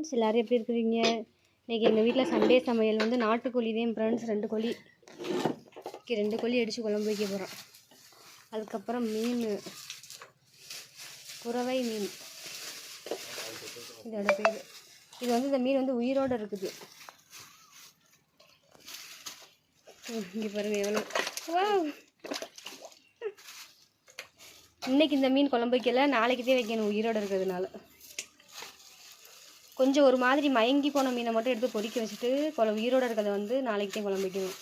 Friends எல்லோரும் எப்படி இருக்கிறீங்க? இன்றைக்கி எங்கள் வீட்டில் சண்டே சமையல். வந்து நாட்டுக்கோழி தான் ஃப்ரெண்ட்ஸ். ரெண்டு கோழி. ரெண்டு கோழி அடித்து குழம்பு வைக்க போகிறோம் அதுக்கப்புறம் மீன். குறவை மீன். இதோட பேர். இது வந்து இந்த மீன் வந்து உயிரோடு இருக்குது. இங்கே பாருங்க எவ்வளோ வாவ். இன்னைக்கு இந்த மீன் குழம்பு வைக்கல. நாளைக்கு தான் வைக்கணும். உயிரோடு இருக்கிறதுனால. கொஞ்சம் ஒரு மாதிரி மயங்கி போன மீனை மட்டும் எடுத்து பொறிக்க வச்சுட்டு குழம்பு உயிரோடு இருக்கிறத வந்து நாளைக்கு குழம்பு வைக்கணும்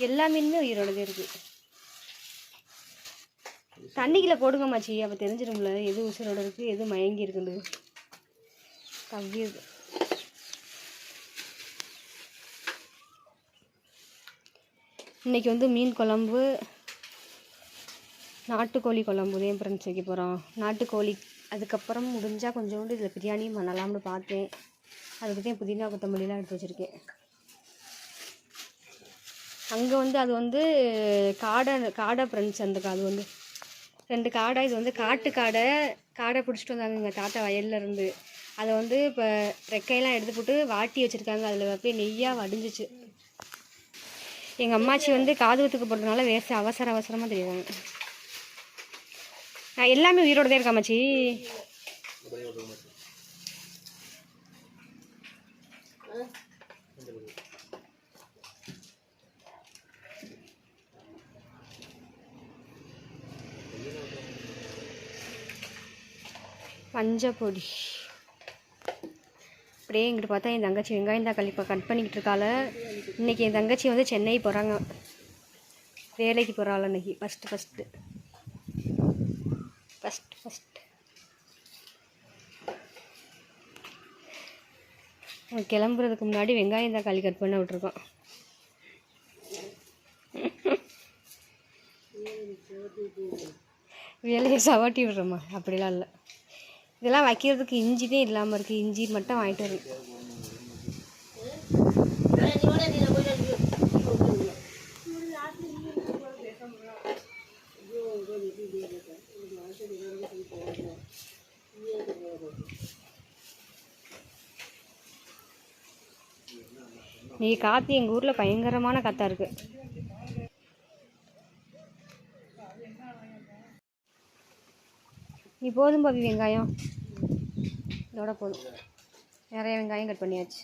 எல்லா மீனுமே உயிரோடதே இருக்குது தண்ணிக்குள்ள போடுங்க மாச்சி அப்போ தெரிஞ்சிடும்ல. எது உசுரோட இருக்குது எது மயங்கி இருக்குது தவியுது இன்னைக்கு வந்து மீன் குழம்பு நாட்டுக்கோழி குழம்பு தான் ஃப்ரெண்ட்ஸ் வைக்க போகிறோம் நாட்டுக்கோழி அதுக்கப்புறம் முடிஞ்சால் கொஞ்சோண்டு இதில் பிரியாணியும் பண்ணலாம்னு பார்த்தேன். அதுக்கு தான் புதினா கொத்தமல்லிலாம் எடுத்து வச்சுருக்கேன். அங்கே வந்து அது வந்து காடை காடை ஃப்ரெண்ட்ஸ் அந்த அது வந்து ரெண்டு காடை இது வந்து காட்டு காடை. காடை பிடிச்சிட்டு வந்தாங்க எங்கள் தாத்தா வயல்ல இருந்து. அதை வந்து இப்போ ரெக்கையெல்லாம் எடுத்து போட்டு வாட்டி வச்சுருக்காங்க. அதில் அப்படியே நெய்யாக வடிஞ்சிச்சு. எங்கள் அம்மாச்சி வந்து காது குத்துக்கு போடுறதுனால வேச அவசர அவசரமாக தெரியுறாங்க எல்லாமே உயிரோடு தான் இருக்கா மச்சி? மஞ்சப்பொடி அப்படியே இங்கிட்டு பார்த்தா என் தங்கச்சி வெங்காயம் தக்காளி இப்போ கட் பண்ணிக்கிட்டு இருக்காள். இன்றைக்கி என் தங்கச்சி வந்து சென்னை போகிறாங்க வேலைக்கு போகிறாள் இன்றைக்கி ஃபஸ்ட்டு ஃபஸ்ட்டு கிளம்புறதுக்கு முன்னாடி வெங்காயம் தக்காளி கட் பண்ண விட்ருக்கோம் வேலையை சவாட்டி விடுறோம்மா அப்படிலாம் இல்லை. இதெல்லாம் வைக்கிறதுக்கு இஞ்சி இல்லாமல் இருக்குது இஞ்சி மட்டும் வாங்கிட்டு வரணும் நீ காற்று எங்கள் ஊரில் பயங்கரமான காற்றா இருக்குது நீ போதும் பாபி வெங்காயம். இதோட போதும். நிறைய வெங்காயம் கட் பண்ணியாச்சு.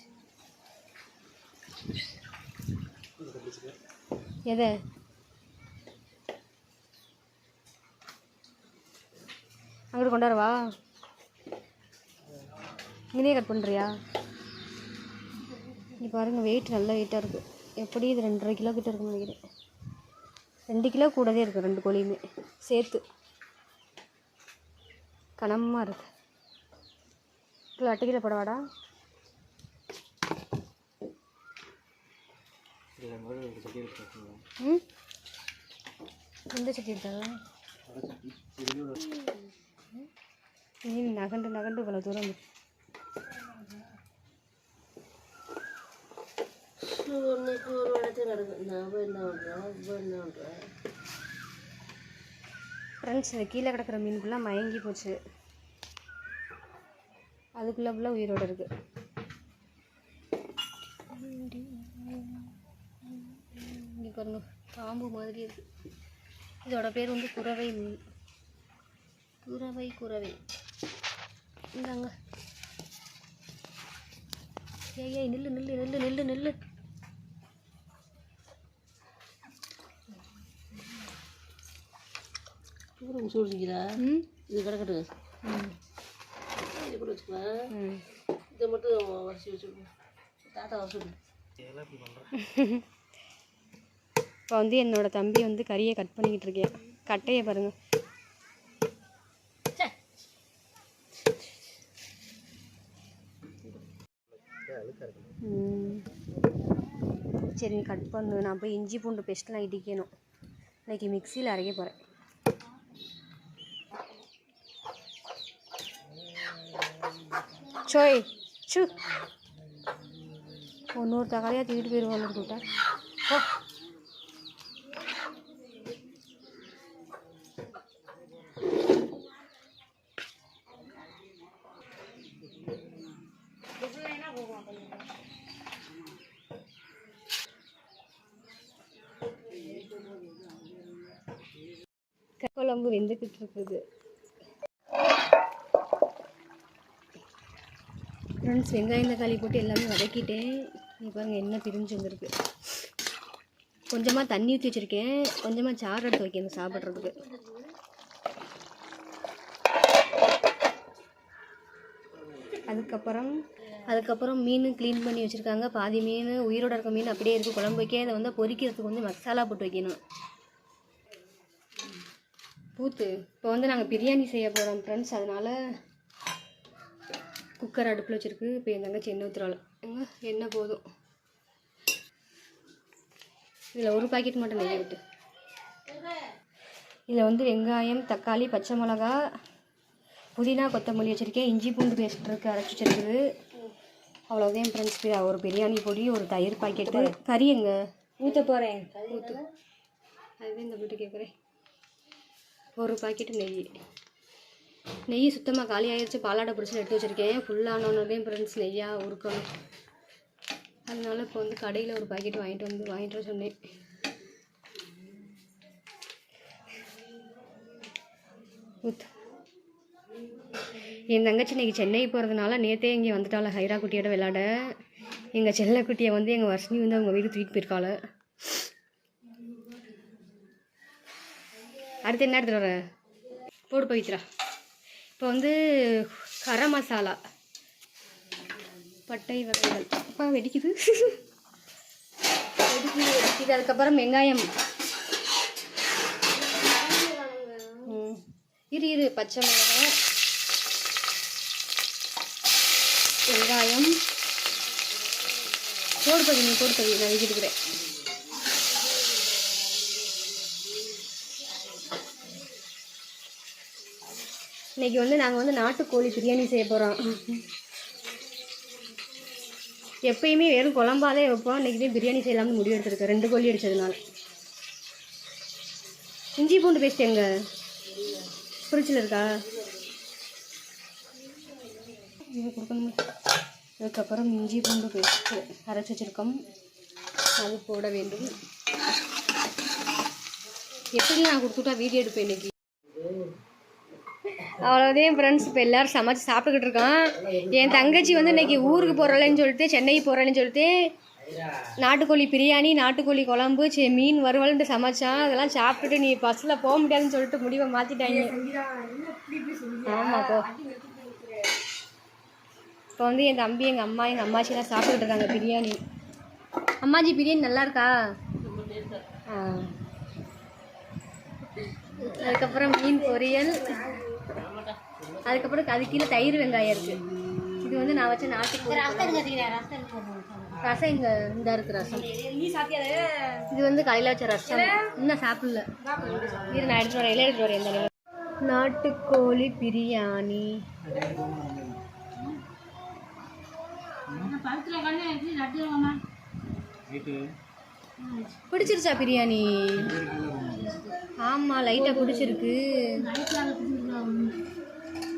எதை? அங்கிட்டு கொண்டு வரவா இங்கேயே கட் பண்ணுறியா இங்கே பாருங்க வெயிட் நல்ல வெயிட்டாக இருக்குது எப்படி இது ரெண்டரை கிலோ கிட்ட இருக்குன்னு நினைக்கிறேன். ரெண்டு கிலோ கூடவே இருக்குது ரெண்டு கோழியுமே. சேர்த்து. கனமாக இருக்கு. கிலோ அட்டு கிலோ போடவாடா? ம்? எந்த சட்டி இருக்காங்க மீன் நகண்டு நகண்டு இவ்வளோ தூரம் வந்து ஃப்ரெண்ட்ஸ் இந்த கீழே கிடக்கிற மீன் ஃபுல்லாக மயங்கி போச்சு. அதுக்குள்ளே ஃபுல்லாக உயிரோட இருக்கு. இங்கே பாருங்க பாம்பு மாதிரி இருக்குது இதோட பேர் வந்து குறவை மீன். குறவை குறவை. இந்தாங்க. ஏய் ஏய் நில்லு நில்லு நில்லு நில்லு நில்லு. தூரம் சூழ்ச்சிக்கிறா ம். இது கிடக்கட்டு ம். இது கூட வச்சுக்கலாம் ம். இதை மட்டும் வரிசை வச்சுக்கணும் தாத்தா வசூல் இப்போ வந்து என்னோட தம்பி வந்து கறியை கட் பண்ணிக்கிட்டு இருக்கேன். கட்டையை பாருங்க. சரி கட் பண்ணு. நான் போய் இஞ்சி பூண்டு பேஸ்ட்லாம் இடிக்கணும். இன்னைக்கு மிக்சியில் அரைக்க போகிறேன் சோய் சு ஒன்னொரு தக்காளியாக தூக்கிட்டு போயிடுவாங்க கூட்ட ஓ குழம்பு வெந்துக்கிட்டு இருக்குது ஃப்ரெண்ட்ஸ் வெங்காயம் தக்காளி போட்டு எல்லாமே வதக்கிட்டேன். நீ பாருங்கள் என்ன பிரிஞ்சு வந்திருக்கு. கொஞ்சமாக தண்ணி ஊற்றி வச்சுருக்கேன். கொஞ்சமாக சாறு எடுத்து வைக்கணும் சாப்பிட்றதுக்கு. அதுக்கப்புறம் அதுக்கப்புறம் மீன் க்ளீன் பண்ணி வச்சுருக்காங்க. பாதி மீன் உயிரோட இருக்க மீன் அப்படியே இருக்குது குழம்பு வைக்க அதை வந்து பொரிக்கிறதுக்கு வந்து மசாலா போட்டு வைக்கணும். பூத்து இப்போ வந்து நாங்கள் பிரியாணி செய்ய போகிறோம் ஃப்ரெண்ட்ஸ் அதனால் குக்கர் அடுப்பில் வச்சுருக்கு. இப்போ என் தங்கச்சி எண்ணெய் ஊற்றுறாள் எங்க? எண்ணெய் போதும். இதில் ஒரு பாக்கெட் மட்டும் நெய் விட்டு. இதில் வந்து வெங்காயம் தக்காளி பச்சை மிளகா புதினா கொத்தமல்லி வச்சுருக்கேன். இஞ்சி பூண்டு பேஸ்ட் இருக்கு அரைச்சி வச்சிருக்குது. அவ்வளோதான் ஃப்ரெண்ட்ஸ் ஒரு பிரியாணி பொடி ஒரு தயிர் பாக்கெட்டு. கறி எங்க? ஊற்ற போகிறேன் ஊற்று அதுதான் இந்த வீட்டு கேட்குறேன் ஒரு பாக்கெட்டு நெய். நெய் சுத்தமாக காலி ஆயிடுச்சு பாலாடை பிடிச்சி எடுத்து வச்சுருக்கேன். ஃபுல்லானோன்னதே ஃப்ரெண்ட்ஸ் நெய்யாக உருக்கணும். அதனால் இப்போ வந்து கடையில் ஒரு பாக்கெட் வாங்கிட்டு வந்து வாங்கிட்டு வர சொன்னேன். ஊத்து என் தங்கச்சி இன்றைக்கி சென்னை போகிறதுனால நேற்றே இங்கே வந்துட்டாள் ஹைரா குட்டியோட விளாட எங்கள் செல்லக்குட்டியை வந்து எங்கள் வர்ஷினி வந்து அவங்க வீடு தூக்கிட்டு போயிருக்காள். அடுத்து என்ன எடுத்துகிட்டு வர? போடு பவித்ரா. இப்போ வந்து கரம் மசாலா. பட்டை வகைகள். அப்பா வெடிக்குது. வெடிக்குது வெடிக்குது. அதுக்கப்புறம் வெங்காயம். இரு இரு. பச்சை மிளகாய். வெங்காயம். போடு பதினி நீ போடு நான் வெஜிட்டுக்கிறேன் இன்னைக்கு வந்து நாங்கள் வந்து நாட்டுக்கோழி பிரியாணி செய்ய போகிறோம் எப்பயுமே வெறும் குழம்பாதே வைப்போம். இன்னைக்கு தான் பிரியாணி செய்யலாம்னு முடிவு எடுத்திருக்கேன் ரெண்டு கோழி அடிச்சதுனால. இஞ்சி பூண்டு பேஸ்ட் எங்க? ஃப்ரிட்ஜில் இருக்கா? இது கொடுக்கணும்? அதுக்கப்புறம் இஞ்சி பூண்டு பேஸ்ட்டு அரைச்சி வச்சுருக்கோம். அது போட வேண்டும். எப்படி நான் கொடுத்துட்டா வீடியோ எடுப்பேன் இன்னைக்கு. அவ்வளோதான் ஃப்ரெண்ட்ஸ் இப்போ எல்லாரும் சமைச்சு சாப்பிட்டுக்கிட்டு இருக்கோம் என் தங்கச்சி வந்து இன்னைக்கு ஊருக்கு போகிறலன்னு சொல்லிட்டு சென்னை போகிறேன்னு சொல்லிட்டு நாட்டுக்கோழி பிரியாணி நாட்டுக்கோழி குழம்பு சே மீன் வறுவல்ன்ட்டு சமைச்சான் அதெல்லாம் சாப்பிட்டுட்டு நீ பஸ்ஸில் போக முடியாதுன்னு சொல்லிட்டு முடிவை மாற்றிட்டாங்க ஆமாப்போ இப்போ வந்து என் தம்பி எங்கள் அம்மா எங்கள் அம்மாச்சிலாம் சாப்பிட்டுட்டு இருக்காங்க பிரியாணி. அம்மாஜி பிரியாணி நல்லா இருக்கா? ஆ. அதுக்கப்புறம் மீன் பொரியல். அதுக்கப்புறம் அது கீழே தயிர் வெங்காயம் இருக்கு. இது வந்து நான் வச்ச நாட்டுக்கோழி. ரசம் இங்க இந்த இருக்கு ரசம். இது வந்து காலையில வச்ச ரசம். இன்னும் சாப்பிடல. இரு நான் எடுத்துட்டு வரேன். இலை எடுத்துட்டு வரேன் இந்த நாட்டுக்கோழி பிரியாணி. பிடிச்சிருச்சா பிரியாணி? ஆமா லைட்டா பிடிச்சிருக்கு.